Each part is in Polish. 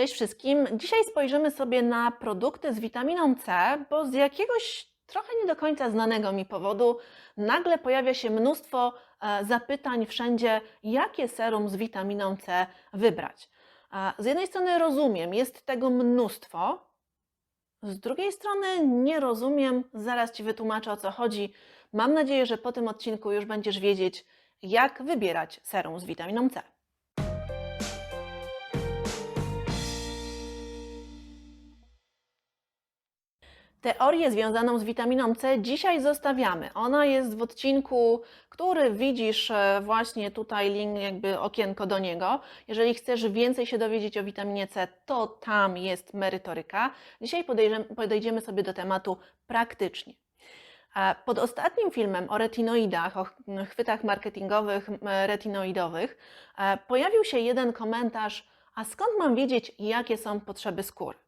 Cześć wszystkim. Dzisiaj spojrzymy sobie na produkty z witaminą C, bo z jakiegoś trochę nie do końca znanego mi powodu nagle pojawia się mnóstwo e, zapytań wszędzie, jakie serum z witaminą C wybrać. E, Z jednej strony rozumiem, jest tego mnóstwo, z drugiej strony nie rozumiem, zaraz Ci wytłumaczę o co chodzi. Mam nadzieję, że po tym odcinku już będziesz wiedzieć, jak wybierać serum z witaminą C. Teorię związaną z witaminą C dzisiaj zostawiamy. Ona jest w odcinku, który widzisz e, właśnie tutaj, link, jakby okienko do niego. Jeżeli chcesz więcej się dowiedzieć o witaminie C, to tam jest merytoryka. Dzisiaj podejdziemy, sobie do tematu praktycznie. Pod ostatnim filmem o retinoidach, o chwytach marketingowych retinoidowych, e, pojawił się jeden komentarz, a skąd mam wiedzieć, jakie są potrzeby skóry?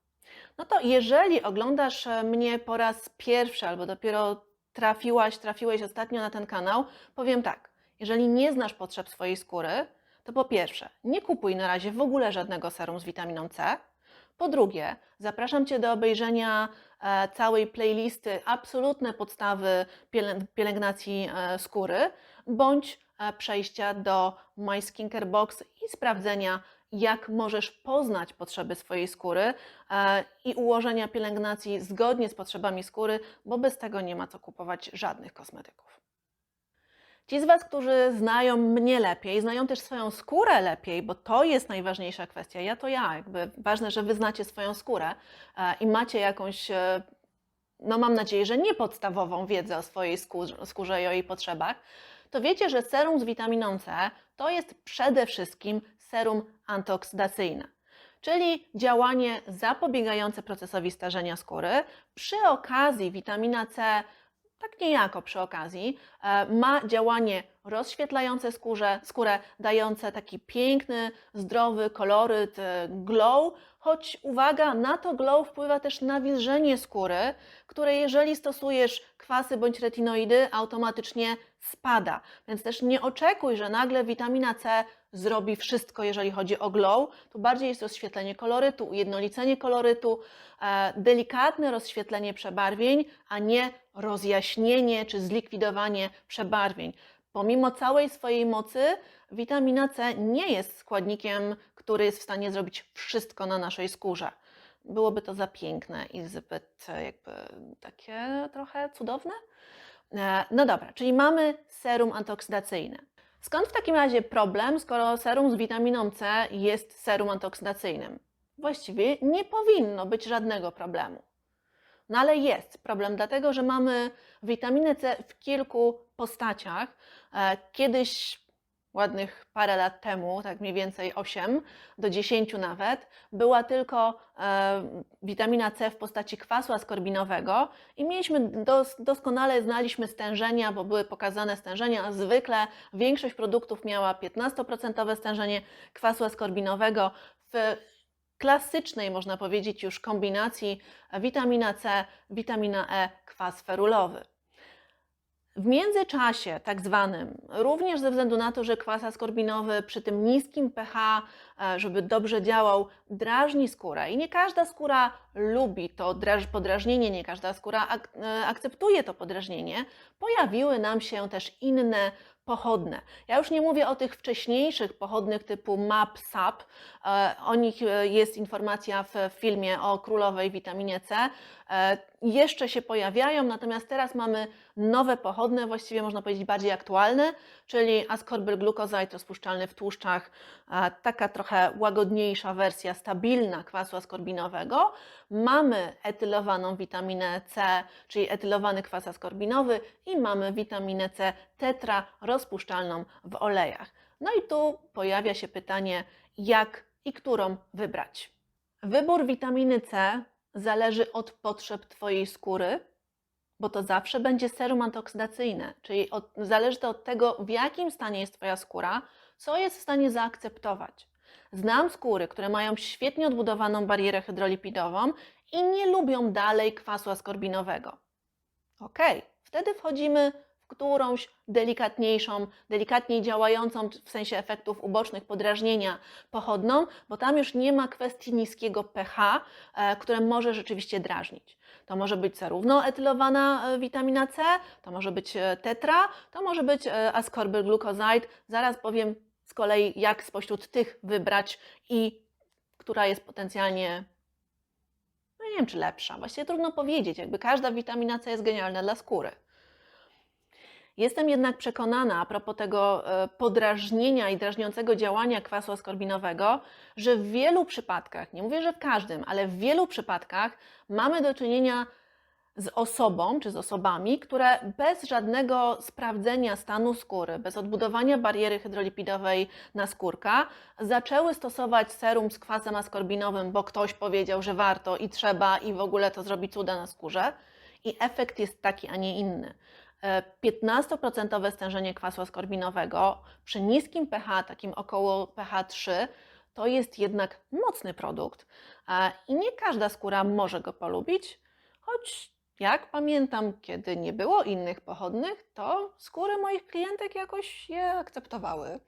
No to jeżeli oglądasz e, mnie po raz pierwszy albo dopiero trafiłaś, trafiłeś ostatnio na ten kanał, powiem tak, jeżeli nie znasz potrzeb swojej skóry, to po pierwsze, nie kupuj na razie w ogóle żadnego serum z witaminą C. Po drugie, zapraszam Cię do obejrzenia e, całej playlisty absolutne podstawy pielę- pielęgnacji e, skóry, bądź przejścia do My Skincare Box i sprawdzenia, jak możesz poznać potrzeby swojej skóry e, i ułożenia pielęgnacji zgodnie z potrzebami skóry, bo bez tego nie ma co kupować żadnych kosmetyków. Ci z Was, którzy znają mnie lepiej, znają też swoją skórę lepiej, bo to jest najważniejsza kwestia. Ja to ja, jakby ważne, że Wy znacie swoją skórę e, i macie jakąś, e, no mam nadzieję, że nie podstawową wiedzę o swojej skórze i o jej potrzebach, to wiecie, że serum z witaminą C to jest przede wszystkim serum antyoksydacyjne, czyli działanie zapobiegające procesowi starzenia skóry. Przy okazji witamina C tak niejako przy okazji, e, ma działanie rozświetlające skórze, skórę, dające taki piękny, zdrowy koloryt, e, glow, choć uwaga, na to glow wpływa też nawilżenie skóry, które jeżeli stosujesz kwasy bądź retinoidy, automatycznie spada. Więc też nie oczekuj, że nagle witamina C zrobi wszystko, jeżeli chodzi o glow. Tu bardziej jest rozświetlenie kolorytu, ujednolicenie kolorytu, e, delikatne rozświetlenie przebarwień, a nie rozjaśnienie czy zlikwidowanie przebarwień. Pomimo całej swojej mocy, witamina C nie jest składnikiem, który jest w stanie zrobić wszystko na naszej skórze. Byłoby to za piękne i zbyt jakby takie trochę cudowne. E, No dobra, czyli mamy serum antyoksydacyjne. Skąd w takim razie problem, skoro serum z witaminą C jest serum antyoksydacyjnym? Właściwie nie powinno być żadnego problemu. No ale jest problem, dlatego że mamy witaminę C w kilku postaciach. E, Kiedyś, ładnych parę lat temu, tak mniej więcej 8 do 10 nawet, była tylko e, witamina C w postaci kwasu askorbinowego i mieliśmy, dos, doskonale znaliśmy stężenia, bo były pokazane stężenia, a zwykle większość produktów miała 15% stężenie kwasu askorbinowego w klasycznej, można powiedzieć, już kombinacji witamina C, witamina E, kwas ferulowy. W międzyczasie, tak zwanym, również ze względu na to, że kwas askorbinowy przy tym niskim pH, e, żeby dobrze działał, drażni skórę. I nie każda skóra lubi to draż- podrażnienie, nie każda skóra ak- e, akceptuje to podrażnienie, pojawiły nam się też inne pochodne. Ja już nie mówię o tych wcześniejszych pochodnych typu MAP, SAP. E, O nich e, jest informacja w filmie o królowej witaminie C. Jeszcze się pojawiają, natomiast teraz mamy nowe pochodne, właściwie można powiedzieć bardziej aktualne, czyli ascorbylglucoside rozpuszczalny w tłuszczach, taka trochę łagodniejsza wersja, stabilna kwasu askorbinowego. Mamy etylowaną witaminę C, czyli etylowany kwas askorbinowy i mamy witaminę C tetra rozpuszczalną w olejach. No i tu pojawia się pytanie, jak i którą wybrać. Wybór witaminy C zależy od potrzeb Twojej skóry, bo to zawsze będzie serum antyoksydacyjne, czyli od, zależy to od tego, w jakim stanie jest Twoja skóra, co jest w stanie zaakceptować. Znam skóry, które mają świetnie odbudowaną barierę hydrolipidową i nie lubią dalej kwasu askorbinowego. Ok, wtedy wchodzimy którąś delikatniejszą, delikatniej działającą w sensie efektów ubocznych podrażnienia pochodną, bo tam już nie ma kwestii niskiego pH, e, które może rzeczywiście drażnić. To może być zarówno etylowana e, witamina C, to może być e, tetra, to może być ascorbylglucoside. Zaraz powiem z kolei, jak spośród tych wybrać i która jest potencjalnie, no nie wiem czy lepsza, właściwie trudno powiedzieć, jakby każda witamina C jest genialna dla skóry. Jestem jednak przekonana a propos tego e, podrażnienia i drażniącego działania kwasu askorbinowego, że w wielu przypadkach, nie mówię, że w każdym, ale w wielu przypadkach mamy do czynienia z osobą czy z osobami, które bez żadnego sprawdzenia stanu skóry, bez odbudowania bariery hydrolipidowej na skórka, zaczęły stosować serum z kwasem askorbinowym, bo ktoś powiedział, że warto i trzeba i w ogóle to zrobi cuda na skórze. I efekt jest taki, a nie inny. E, 15% stężenie kwasu askorbinowego przy niskim pH, takim około pH 3, to jest jednak mocny produkt i nie każda skóra może go polubić, choć jak pamiętam, kiedy nie było innych pochodnych, to skóry moich klientek jakoś je akceptowały.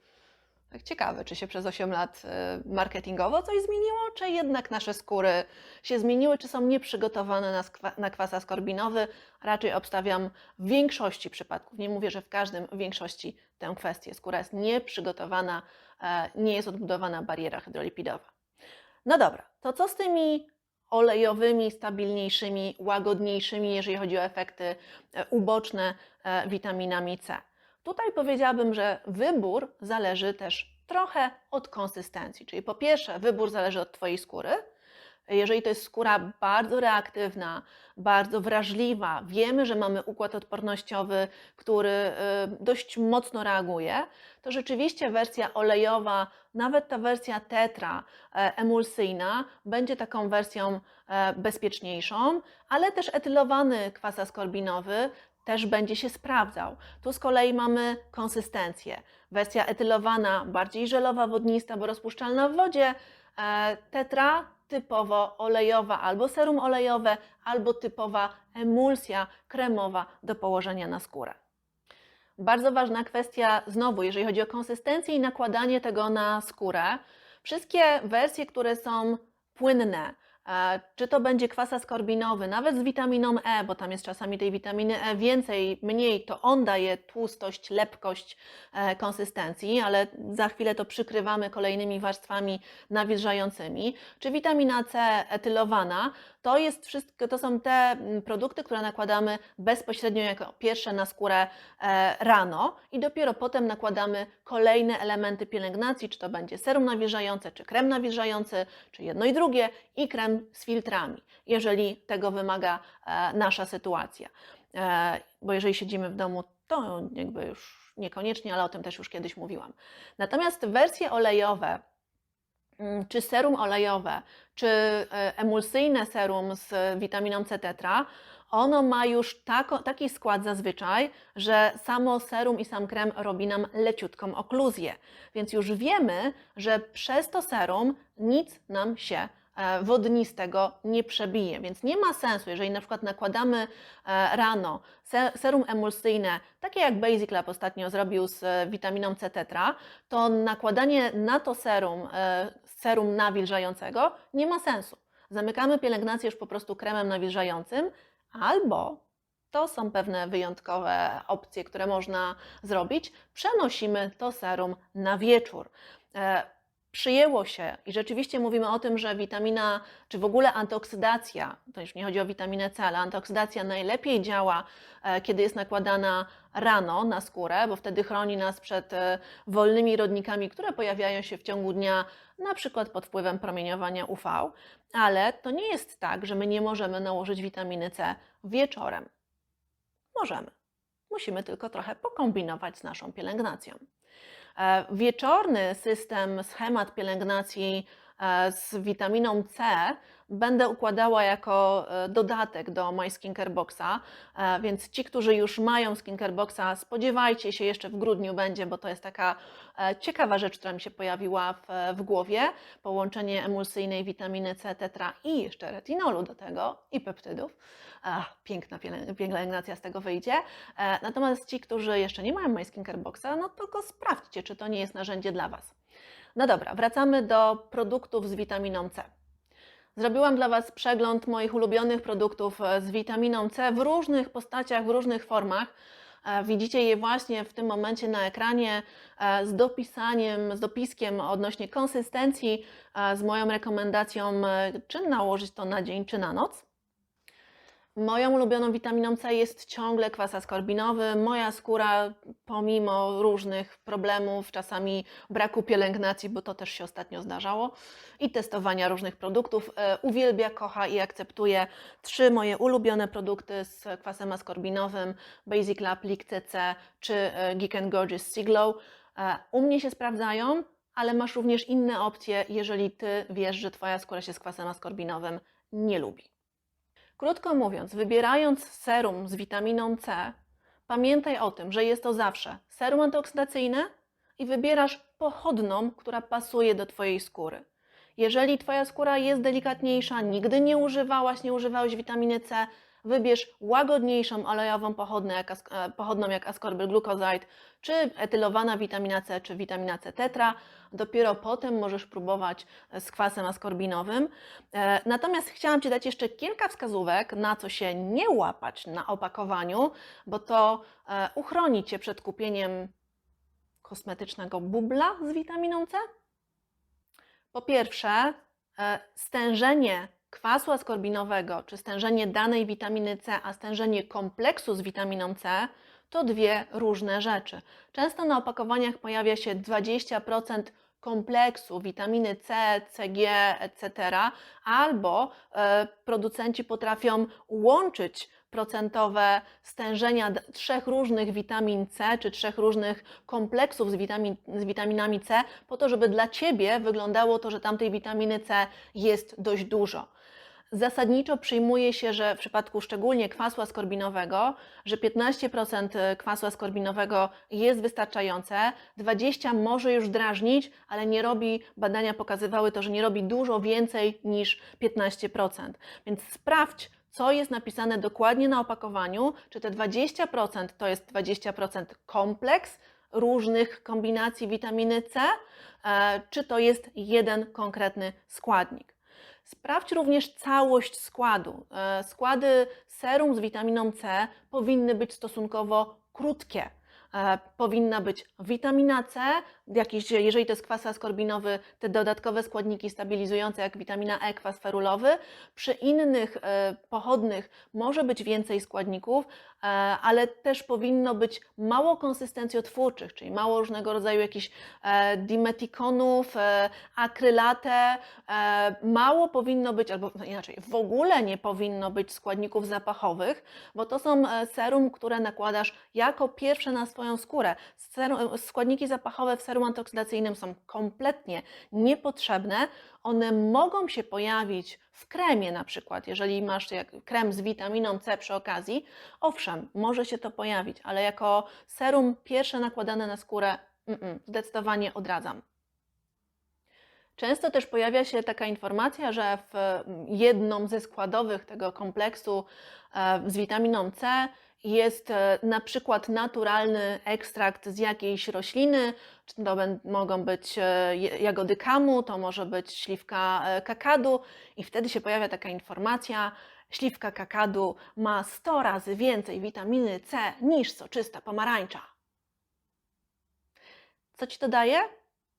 Tak ciekawe, czy się przez 8 lat e, marketingowo coś zmieniło, czy jednak nasze skóry się zmieniły, czy są nieprzygotowane na, na kwas askorbinowy. Raczej obstawiam w większości przypadków, nie mówię, że w każdym, w większości tę kwestię. Skóra jest nieprzygotowana, e, nie jest odbudowana bariera hydrolipidowa. No dobra, to co z tymi olejowymi, stabilniejszymi, łagodniejszymi, jeżeli chodzi o efekty e, uboczne e, witaminami C? Tutaj powiedziałabym, że wybór zależy też trochę od konsystencji. Czyli po pierwsze, wybór zależy od Twojej skóry. Jeżeli to jest skóra bardzo reaktywna, bardzo wrażliwa, wiemy, że mamy układ odpornościowy, który y, dość mocno reaguje, to rzeczywiście wersja olejowa, nawet ta wersja tetra e, emulsyjna, będzie taką wersją e, bezpieczniejszą, ale też etylowany kwas askorbinowy też będzie się sprawdzał. Tu z kolei mamy konsystencję. Wersja etylowana, bardziej żelowa, wodnista, bo rozpuszczalna w wodzie. E, Tetra typowo olejowa albo serum olejowe, albo typowa emulsja kremowa do położenia na skórę. Bardzo ważna kwestia, znowu, jeżeli chodzi o konsystencję i nakładanie tego na skórę. Wszystkie wersje, które są płynne, czy to będzie kwas askorbinowy, nawet z witaminą E, bo tam jest czasami tej witaminy E więcej, mniej, to on daje tłustość, lepkość e, konsystencji, ale za chwilę to przykrywamy kolejnymi warstwami nawilżającymi. Czy witamina C etylowana, to, jest wszystko, to są te mm, produkty, które nakładamy bezpośrednio jako pierwsze na skórę e, rano i dopiero potem nakładamy kolejne elementy pielęgnacji, czy to będzie serum nawilżające, czy krem nawilżający, czy jedno i drugie i krem z filtrami, jeżeli tego wymaga e, nasza sytuacja. E, bo jeżeli siedzimy w domu, to jakby już niekoniecznie, ale o tym też już kiedyś mówiłam. Natomiast wersje olejowe, czy serum olejowe, czy e, emulsyjne serum z witaminą C tetra, ono ma już tako, taki skład zazwyczaj, że samo serum i sam krem robi nam leciutką okluzję. Więc już wiemy, że przez to serum nic nam się e, wodnistego nie przebije. Więc nie ma sensu, jeżeli na przykład nakładamy e, rano se- serum emulsyjne, takie jak Basic Lab ostatnio zrobił z witaminą C tetra, to nakładanie na to serum, serum nawilżającego nie ma sensu. Zamykamy pielęgnację już po prostu kremem nawilżającym, albo to są pewne wyjątkowe opcje, które można zrobić. Przenosimy to serum na wieczór. Przyjęło się i rzeczywiście mówimy o tym, że witamina, czy w ogóle antyoksydacja, to już nie chodzi o witaminę C, ale antyoksydacja najlepiej działa, e, kiedy jest nakładana rano na skórę, bo wtedy chroni nas przed e, wolnymi rodnikami, które pojawiają się w ciągu dnia, na przykład pod wpływem promieniowania UV, ale to nie jest tak, że my nie możemy nałożyć witaminy C wieczorem. Możemy. Musimy tylko trochę pokombinować z naszą pielęgnacją. E, Wieczorny system, schemat pielęgnacji z witaminą C będę układała jako e, dodatek do My Skincare Boxa, e, więc ci, którzy już mają Skincare Boxa, spodziewajcie się, jeszcze w grudniu będzie, bo to jest taka e, ciekawa rzecz, która mi się pojawiła w, w głowie, połączenie emulsyjnej witaminy C, tetra i jeszcze retinolu do tego i peptydów. Ach, piękna pielę- pielęgnacja z tego wyjdzie. E, Natomiast ci, którzy jeszcze nie mają My Skincare Boxa, no to go sprawdźcie, czy to nie jest narzędzie dla Was. No dobra, wracamy do produktów z witaminą C. Zrobiłam dla Was przegląd moich ulubionych produktów e, z witaminą C w różnych postaciach, w różnych formach. E, Widzicie je właśnie w tym momencie na ekranie e, z dopisaniem, z dopiskiem odnośnie konsystencji, z moją rekomendacją, czy nałożyć to na dzień, czy na noc. Moją ulubioną witaminą C jest ciągle kwas askorbinowy. Moja skóra, pomimo różnych problemów, czasami braku pielęgnacji, bo to też się ostatnio zdarzało, i testowania różnych produktów, e, uwielbia, kocha i akceptuje trzy moje ulubione produkty z kwasem askorbinowym: Basic Lab, Leak CC czy e, Geek and Gorgeous Siglow. E, U mnie się sprawdzają, ale masz również inne opcje, jeżeli ty wiesz, że twoja skóra się z kwasem askorbinowym nie lubi. Krótko mówiąc, wybierając serum z witaminą C, pamiętaj o tym, że jest to zawsze serum antyoksydacyjne i wybierasz pochodną, która pasuje do Twojej skóry. Jeżeli Twoja skóra jest delikatniejsza, nigdy nie używałaś, nie używałeś witaminy C, wybierz łagodniejszą olejową pochodnę, jak, as- e, pochodną jak ascorbyl glucoside, czy etylowana witamina C, czy witamina C tetra. Dopiero potem możesz próbować e, z kwasem askorbinowym. E, Natomiast chciałam Ci dać jeszcze kilka wskazówek, na co się nie łapać na opakowaniu, bo to e, uchroni Cię przed kupieniem kosmetycznego bubla z witaminą C. Po pierwsze, e, stężenie kwasu askorbinowego, czy stężenie danej witaminy C, a stężenie kompleksu z witaminą C to dwie różne rzeczy. Często na opakowaniach pojawia się 20% kompleksu witaminy C, CG, etc., albo e, producenci potrafią łączyć procentowe stężenia trzech różnych witamin C, czy trzech różnych kompleksów z, witamin, z witaminami C, po to, żeby dla Ciebie wyglądało to, że tamtej witaminy C jest dość dużo. Zasadniczo przyjmuje się, że w przypadku szczególnie kwasu askorbinowego, że 15% kwasu askorbinowego jest wystarczające, 20% może już drażnić, ale nie robi, badania pokazywały to, że nie robi dużo więcej niż 15%. Więc sprawdź, co jest napisane dokładnie na opakowaniu, czy te 20% to jest 20% kompleks różnych kombinacji witaminy C, e, czy to jest jeden konkretny składnik. Sprawdź również całość składu. E, Składy serum z witaminą C powinny być stosunkowo krótkie. E, Powinna być witamina C, jakiś, jeżeli to jest kwas askorbinowy, te dodatkowe składniki stabilizujące, jak witamina E, kwas ferulowy. Przy innych e, pochodnych może być więcej składników, e, ale też powinno być mało konsystencjotwórczych, czyli mało różnego rodzaju jakichś e, dimetikonów, e, akrylatę, e, mało powinno być, albo inaczej, w ogóle nie powinno być składników zapachowych, bo to są serum, które nakładasz jako pierwsze na swoją skórę. Serum, składniki zapachowe w serum antyoksydacyjnym są kompletnie niepotrzebne. One mogą się pojawić w kremie na przykład, jeżeli masz krem z witaminą C przy okazji, owszem, może się to pojawić, ale jako serum pierwsze nakładane na skórę, mm, zdecydowanie odradzam. Często też pojawia się taka informacja, że w mm, jedną ze składowych tego kompleksu e, z witaminą C jest e, na przykład naturalny ekstrakt z jakiejś rośliny, to mogą być e, jagody kamu, to może być śliwka e, kakadu i wtedy się pojawia taka informacja, śliwka kakadu ma 100 razy więcej witaminy C niż soczysta pomarańcza. Co ci to daje?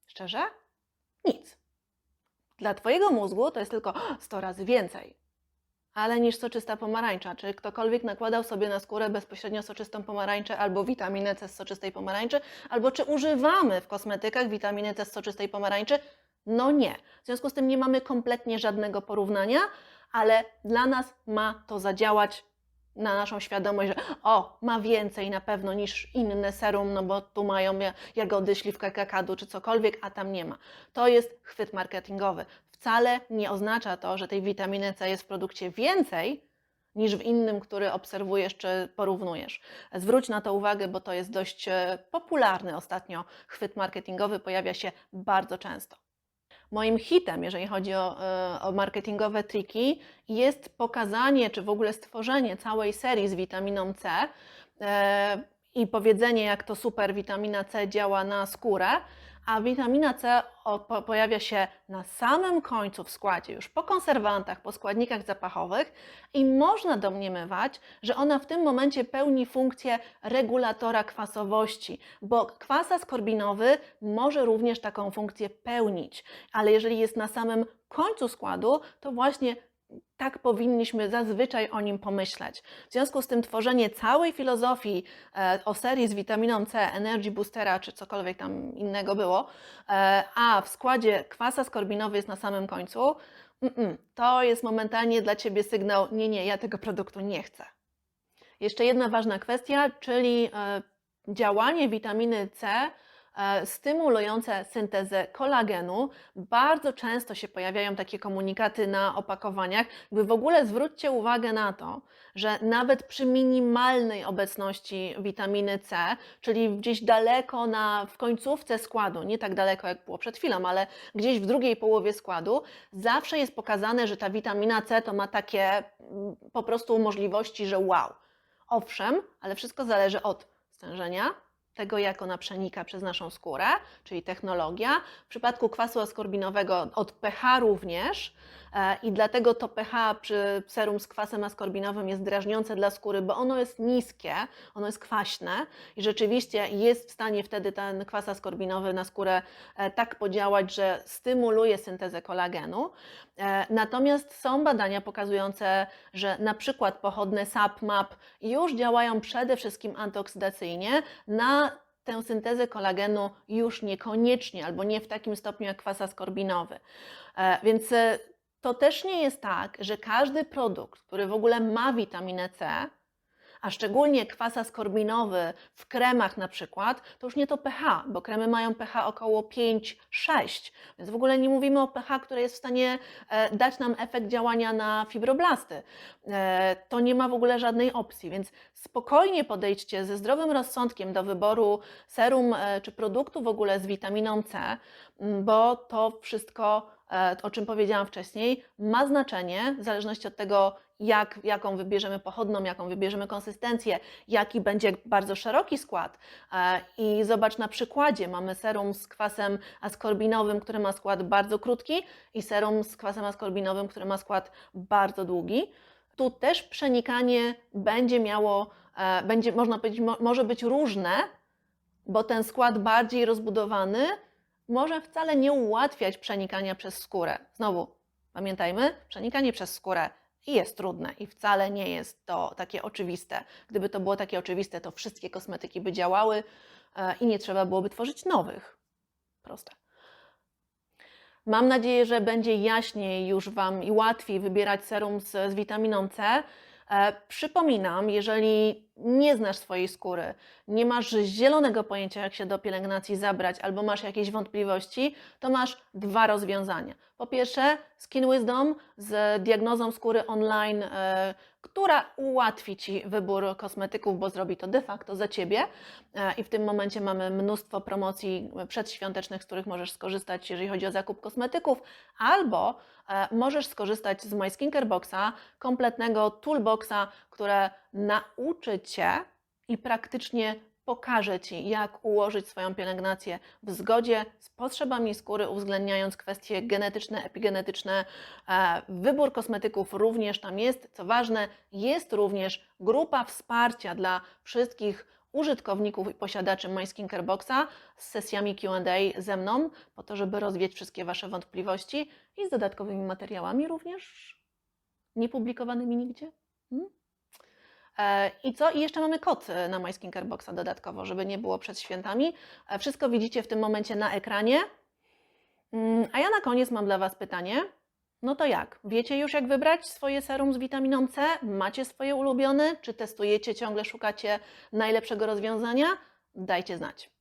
Szczerze? Nic. Dla Twojego mózgu to jest tylko 100 razy więcej. Ale niż soczysta pomarańcza. Czy ktokolwiek nakładał sobie na skórę bezpośrednio soczystą pomarańczę albo witaminę C z soczystej pomarańczy, albo czy używamy w kosmetykach witaminy C z soczystej pomarańczy? No nie. W związku z tym nie mamy kompletnie żadnego porównania, ale dla nas ma to zadziałać na naszą świadomość, że o, ma więcej na pewno niż inne serum, no bo tu mają ja- jagody, śliwka kakadu czy cokolwiek, a tam nie ma. To jest chwyt marketingowy. Wcale nie oznacza to, że tej witaminy C jest w produkcie więcej niż w innym, który obserwujesz czy porównujesz. Zwróć na to uwagę, bo to jest dość e, popularny ostatnio chwyt marketingowy, pojawia się bardzo często. Moim hitem, jeżeli chodzi o, e, o marketingowe triki, jest pokazanie, czy w ogóle stworzenie całej serii z witaminą C e, i powiedzenie, jak to super witamina C działa na skórę, a witamina C pojawia się na samym końcu w składzie, już po konserwantach, po składnikach zapachowych i można domniemywać, że ona w tym momencie pełni funkcję regulatora kwasowości, bo kwas askorbinowy może również taką funkcję pełnić, ale jeżeli jest na samym końcu składu, to właśnie tak powinniśmy zazwyczaj o nim pomyśleć. W związku z tym tworzenie całej filozofii e, o serii z witaminą C, Energy Boostera czy cokolwiek tam innego było, e, a w składzie kwas askorbinowy jest na samym końcu, to jest momentalnie dla Ciebie sygnał, nie, nie, ja tego produktu nie chcę. Jeszcze jedna ważna kwestia, czyli e, działanie witaminy C stymulujące syntezę kolagenu. Bardzo często się pojawiają takie komunikaty na opakowaniach. Jakby w ogóle zwróćcie uwagę na to, że nawet przy minimalnej obecności witaminy C, czyli gdzieś daleko na, w końcówce składu, nie tak daleko jak było przed chwilą, ale gdzieś w drugiej połowie składu, zawsze jest pokazane, że ta witamina C to ma takie mm, po prostu możliwości, że wow. Owszem, ale wszystko zależy od stężenia, tego jak ona przenika przez naszą skórę, czyli technologia. W przypadku kwasu askorbinowego od pH również i dlatego to pH przy serum z kwasem askorbinowym jest drażniące dla skóry, bo ono jest niskie, ono jest kwaśne i rzeczywiście jest w stanie wtedy ten kwas askorbinowy na skórę e, tak podziałać, że stymuluje syntezę kolagenu. E, Natomiast są badania pokazujące, że na przykład pochodne SAP-MAP już działają przede wszystkim antyoksydacyjnie na tę syntezę kolagenu już niekoniecznie albo nie w takim stopniu jak kwas askorbinowy. E, Więc e, to też nie jest tak, że każdy produkt, który w ogóle ma witaminę C, a szczególnie kwas askorbinowy w kremach na przykład, to już nie to pH, bo kremy mają pH około 5-6, więc w ogóle nie mówimy o pH, które jest w stanie e, dać nam efekt działania na fibroblasty. E, To nie ma w ogóle żadnej opcji, więc spokojnie podejdźcie ze zdrowym rozsądkiem do wyboru serum e, czy produktu w ogóle z witaminą C, bo to wszystko, o czym powiedziałam wcześniej, ma znaczenie w zależności od tego, jak, jaką wybierzemy pochodną, jaką wybierzemy konsystencję, jaki będzie bardzo szeroki skład. E, I zobacz na przykładzie, mamy serum z kwasem askorbinowym, który ma skład bardzo krótki i serum z kwasem askorbinowym, który ma skład bardzo długi. Tu też przenikanie będzie miało, e, będzie, można powiedzieć, mo, może być różne, bo ten skład bardziej rozbudowany może wcale nie ułatwiać przenikania przez skórę. Znowu, pamiętajmy, przenikanie przez skórę jest trudne i wcale nie jest to takie oczywiste. Gdyby to było takie oczywiste, to wszystkie kosmetyki by działały e, i nie trzeba byłoby tworzyć nowych. Proste. Mam nadzieję, że będzie jaśniej już Wam i łatwiej wybierać serum z, z witaminą C. E, przypominam, jeżeli nie znasz swojej skóry, nie masz zielonego pojęcia, jak się do pielęgnacji zabrać, albo masz jakieś wątpliwości, to masz dwa rozwiązania. Po pierwsze, Skin Wisdom z diagnozą skóry online, e, która ułatwi Ci wybór kosmetyków, bo zrobi to de facto za Ciebie. E, I w tym momencie mamy mnóstwo promocji przedświątecznych, z których możesz skorzystać, jeżeli chodzi o zakup kosmetyków, albo e, możesz skorzystać z My Skincare Boxa, kompletnego toolboxa, które nauczy Cię i praktycznie pokaże Ci, jak ułożyć swoją pielęgnację w zgodzie z potrzebami skóry, uwzględniając kwestie genetyczne, epigenetyczne. E, Wybór kosmetyków również tam jest. Co ważne, jest również grupa wsparcia dla wszystkich użytkowników i posiadaczy My Skincare Boxa z sesjami Q&A ze mną, po to, żeby rozwiać wszystkie Wasze wątpliwości i z dodatkowymi materiałami również niepublikowanymi nigdzie. Hmm? I co? I jeszcze mamy kod e, na My Skincare Boxa dodatkowo, żeby nie było przed świętami. E, Wszystko widzicie w tym momencie na ekranie. Mm, A ja na koniec mam dla Was pytanie. No to jak? Wiecie już, jak wybrać swoje serum z witaminą C? Macie swoje ulubione? Czy testujecie, ciągle szukacie najlepszego rozwiązania? Dajcie znać.